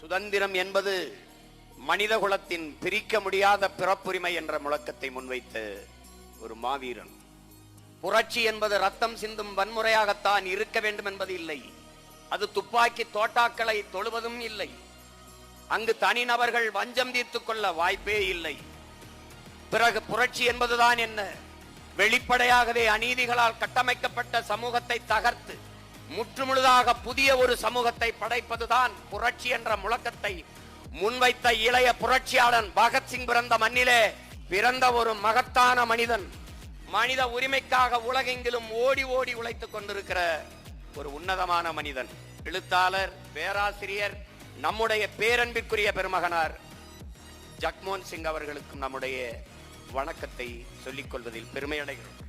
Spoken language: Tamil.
சுதந்திரம் என்பது மனித குலத்தின் பிரிக்க முடியாத பிறப்புரிமை என்ற முழக்கத்தை முன்வைத்த ஒரு மாவீரன். புரட்சி என்பது ரத்தம் சிந்தும் வன்முறையாகத்தான் இருக்க வேண்டும் என்பது இல்லை. அது துப்பாக்கி தோட்டாக்களை தொழுவதும் இல்லை. அங்கு தனிநபர்கள் வஞ்சம் தீர்த்து கொள்ள வாய்ப்பே இல்லை. பிறகு புரட்சி என்பதுதான் என்ன? வெளிப்படையாகவே அநீதிகளால் கட்டமைக்கப்பட்ட சமூகத்தை தகர்த்து முற்றுமுழுதாக புதிய ஒரு சமூகத்தை படைப்பதுதான் புரட்சி என்ற முழக்கத்தை முன்வைத்த இளைய புரட்சியாளன் பகத்சிங் பிறந்த மண்ணிலே பிறந்த ஒரு மகத்தான மனிதன். மனித உரிமைக்காக உலகெங்கிலும் ஓடி ஓடி உழைத்துக் கொண்டிருக்கிற ஒரு உன்னதமான மனிதன். எழுத்தாளர் பேராசிரியர் நம்முடைய பேரன்பிற்குரிய பெருமகனார் ஜக்மோகன் சிங் அவர்களுக்கும் நம்முடைய வணக்கத்தை சொல்லிக் கொள்வதில் பெருமையடைகிறோம்.